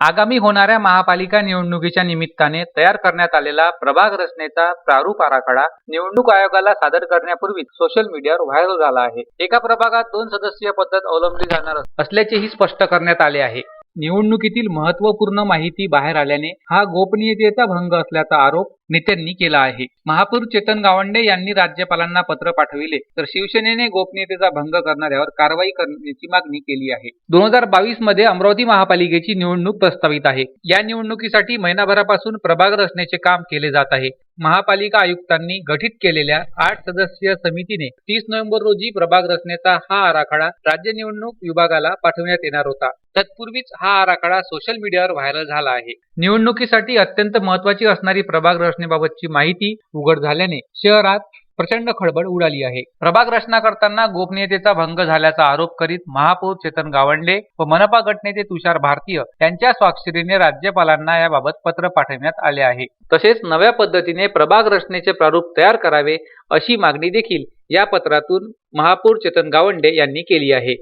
आगामी होणाऱ्या महापालिका निवडणुकीच्या निमित्ताने तयार करण्यात आलेला प्रभाग रचनेचा प्रारूप आराखडा निवडणूक आयोगाला सादर करण्यापूर्वी सोशल मीडियावर व्हायरल झाला आहे. एका प्रभागात दोन सदस्यीय पद्धत अवलंबली जाणार असल्याचेही स्पष्ट करण्यात आले आहे. निवडणुकीतील महत्त्वपूर्ण माहिती बाहेर आल्याने हा गोपनीयतेचा भंग असल्याचा आरोप नेत्यांनी केला आहे. महापौर चेतन गावंडे यांनी राज्यपालांना पत्र पाठविले तर शिवसेनेने गोपनीयतेचा भंग करणाऱ्यावर कारवाई करण्याची मागणी केली आहे. दोन हजार बावीसमध्ये अमरावती महापालिकेची निवडणूक प्रस्तावित आहे. या निवडणुकीसाठी महिनाभरापासून प्रभाग रचनेचे काम केले जात आहे. महापालिका आयुक्तांनी गठीत केलेल्या आठ सदस्यीय समितीने तीस नोव्हेंबर रोजी प्रभाग रचनेचा हा आराखडा राज्य निवडणूक विभागाला पाठवण्यात येणार होता. तत्पूर्वीच हा आराखडा सोशल मीडियावर व्हायरल झाला आहे. निवडणुकीसाठी अत्यंत महत्वाची असणारी प्रभाग रचनेबाबतची माहिती उघड झाल्याने शहरात प्रचंड खळबळ उडाली आहे. प्रभाग रचना करताना गोपनीयतेचा भंग झाल्याचा आरोप करीत महापौर चेतन गावंडे व मनपा गटनेते तुषार भारतीय यांच्या स्वाक्षरीने राज्यपालांना याबाबत पत्र पाठवण्यात आले आहे. तसेच नव्या पद्धतीने प्रभाग रचनेचे प्रारूप तयार करावे अशी मागणी देखील या पत्रातून महापौर चेतन गावंडे यांनी केली आहे.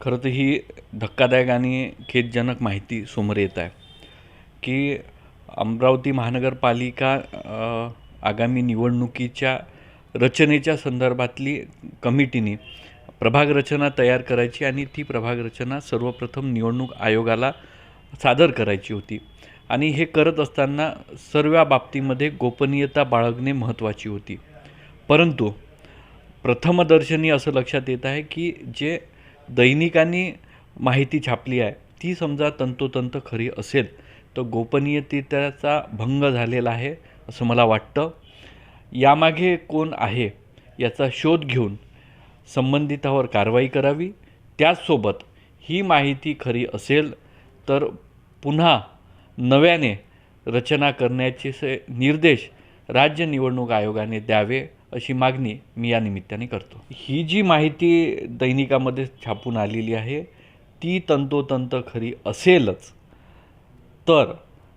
खरं तर ही धक्कादायक आणि खेदजनक माहिती समोर येत आहे की अमरावती महानगरपालिका आगामी निवडणुकीच्या रचनेच्या संदर्भातली कमिटीने प्रभाग रचना तयार करायची आणि ती प्रभाग रचना सर्वप्रथम निवडणूक आयोगाला सादर करायची होती. आणि हे करत असताना सर्व बाबतीमध्ये गोपनीयता बाळगणे महत्त्वाची होती. परंतु प्रथमदर्शनी असं लक्षात येत आहे की जे दैनिकांनी माहिती छापली आहे ती समजा तंतोतंत खरी असेल तर गोपनीयतेचा भंग झालेला आहे. असं मला वाटतं. यामागे कोण आहे याचा शोध घेऊन संबंधितावर कारवाई करावी. त्याचसोबत ही माहिती खरी असेल तर पुन्हा नव्याने रचना करण्याचे से निर्देश राज्य निवडणूक आयोगाने द्यावे अशी मागणी मी या निमित्ताने करतो. ही जी माहिती दैनिकामध्ये छापून आलेली आहे ती तंतोतंत खरी असेलच. तर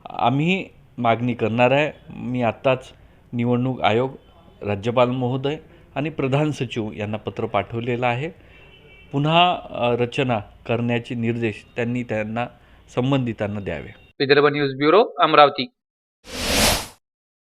आम्ही मागणी करणार आहे. मी आत्ताच निवडणूक आयोग राज्यपाल महोदय आणि प्रधान सचिव यांना पत्र पाठवलेलं आहे. पुन्हा रचना करण्याचे निर्देश त्यांनी त्यांना संबंधितांना द्यावे. Vidarbha news bureau Amravati.